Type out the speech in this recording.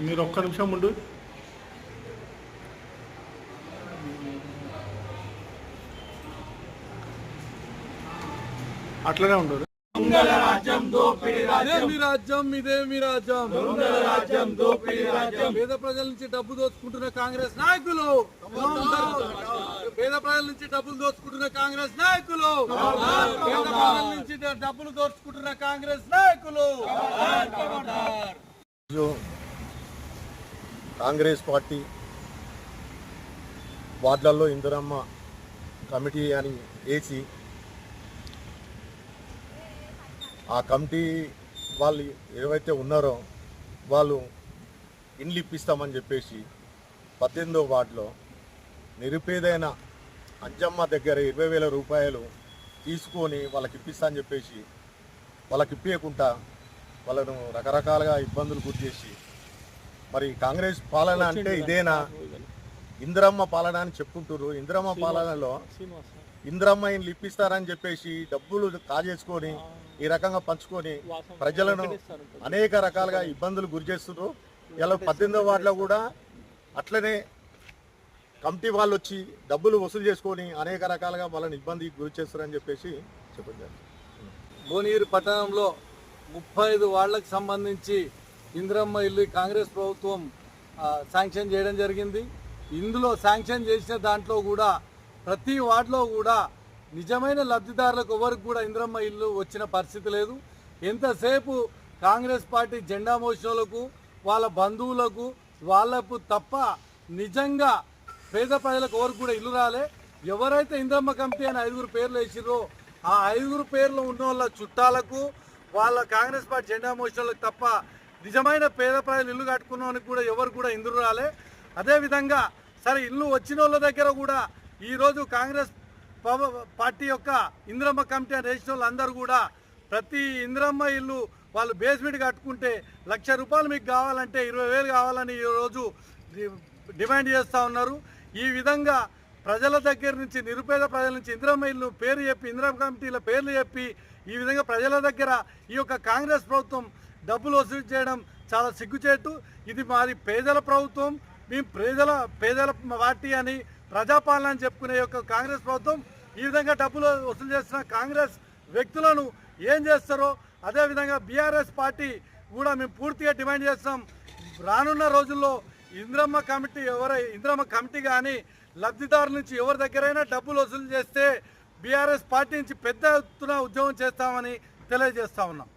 మీరు ఒక్క నిమిషం ఉండు. అట్లనే ఉండదు రాజ్యం. ఇదే మీ రాజ్యం? రాజ్యం దోపిడీ రాజ్యం. పేద ప్రజల నుంచి డబ్బు దోచుకుంటున్న కాంగ్రెస్ నాయకులు. పేద ప్రజల నుంచి డబ్బులు దోచుకుంటున్న కాంగ్రెస్ నాయకులు. పేద ప్రజల నుంచి డబ్బులు దోచుకుంటున్న కాంగ్రెస్ నాయకులు. కాంగ్రెస్ పార్టీ వార్డులలో ఇందిరమ్మ కమిటీ అని వేసి ఆ కమిటీ వాళ్ళు ఏవైతే ఉన్నారో వాళ్ళు ఇండ్లు ఇప్పిస్తామని చెప్పేసి పద్దెనిమిదో వార్డులో నిరుపేదైన అంజమ్మ దగ్గర ఇరవై వేల రూపాయలు తీసుకొని వాళ్ళకి ఇప్పిస్తా అని చెప్పేసి వాళ్ళకి ఇప్పించకుండా వాళ్ళను రకరకాలుగా ఇబ్బందులు గురి చేసి మరి కాంగ్రెస్ పాలన అంటే ఇదేనా? ఇందిరమ్మ పాలన అని చెప్పుకుంటారు ఇందిరమ్మ పాలనలో ఇందిరమ్మ ఇండ్లు ఇప్పిస్తారని చెప్పేసి డబ్బులు కాజేసుకొని ఈ రకంగా పంచుకొని ప్రజలను అనేక రకాలుగా ఇబ్బందులు గురి చేస్తున్నారు ఇలా పద్దెనిమిదో వార్డులో కూడా అట్లనే కమిటీ వాళ్ళు వచ్చి డబ్బులు వసూలు చేసుకొని అనేక రకాలుగా వాళ్ళని ఇబ్బందికి గురి చేస్తారని చెప్పేసి చెప్పారు భువనగిరి పట్టణంలో ముప్పై ఐదు వార్డులకు సంబంధించి ఇందిరమ్మ ఇల్లు కాంగ్రెస్ ప్రభుత్వం శాంక్షన్ చేయడం జరిగింది. ఇందులో శాంక్షన్ చేసిన దాంట్లో కూడా ప్రతి వార్డులో కూడా నిజమైన లబ్ధిదారులకు ఎవరికి కూడా ఇంద్రమ్మ ఇల్లు వచ్చిన పరిస్థితి లేదు. ఎంతసేపు కాంగ్రెస్ పార్టీ జెండా మోసినోళ్ళకు వాళ్ళ బంధువులకు వాళ్ళకు తప్ప నిజంగా పేద ప్రజలకు ఎవరికి కూడా ఇల్లు రాలే. ఎవరైతే ఇంద్రమ్మ కమిటీ అని ఐదుగురు పేర్లు వేసిరో ఆ ఐదుగురు పేర్లు ఉన్న వాళ్ళ చుట్టాలకు వాళ్ళ కాంగ్రెస్ పార్టీ జెండా మోసిన తప్ప నిజమైన పేద ప్రజలు ఇల్లు కట్టుకున్న వాళ్ళకి కూడా ఎవరు కూడా ఇందులు రాలే. అదేవిధంగా సరే ఇల్లు వచ్చిన వాళ్ళ దగ్గర కూడా ఈరోజు కాంగ్రెస్ పార్టీ యొక్క ఇంద్రమ్మ కమిటీ అని అందరూ వాళ్ళందరూ కూడా ప్రతి ఇంద్రమ్మ ఇల్లు వాళ్ళు బేస్మెంట్ కట్టుకుంటే లక్ష రూపాయలు మీకు కావాలంటే ఇరవై వేలు కావాలని ఈరోజు డిమాండ్ చేస్తూ ఉన్నారు. ఈ విధంగా ప్రజల దగ్గర నుంచి నిరుపేద ప్రజల నుంచి ఇందిరమ్మ ఇల్లు పేరు చెప్పి ఇందిరమ్మ కమిటీల పేర్లు చెప్పి ఈ విధంగా ప్రజల దగ్గర ఈ యొక్క కాంగ్రెస్ ప్రభుత్వం డబ్బులు వసూలు చేయడం చాలా సిగ్గుచేటు. ఇది మాది పేదల ప్రభుత్వం మేము ప్రజల పేదల పార్టీ అని ప్రజాపాలన అని చెప్పుకునే యొక్క కాంగ్రెస్ ప్రభుత్వం ఈ విధంగా డబ్బులు వసూలు చేస్తున్న కాంగ్రెస్ వ్యక్తులను ఏం చేస్తారో అదేవిధంగా బీఆర్ఎస్ పార్టీ కూడా మేము పూర్తిగా డిమాండ్ చేస్తాం. రానున్న రోజుల్లో ఇంద్రమ్మ కమిటీ ఎవరై ఇంద్రమ్మ కమిటీ కానీ లబ్ధిదారు నుంచి ఎవరి దగ్గరైనా డబ్బులు వసూలు చేస్తే బీఆర్ఎస్ పార్టీ నుంచి పెద్ద ఎత్తున ఉద్యోగం చేస్తామని తెలియజేస్తా ఉన్నాం.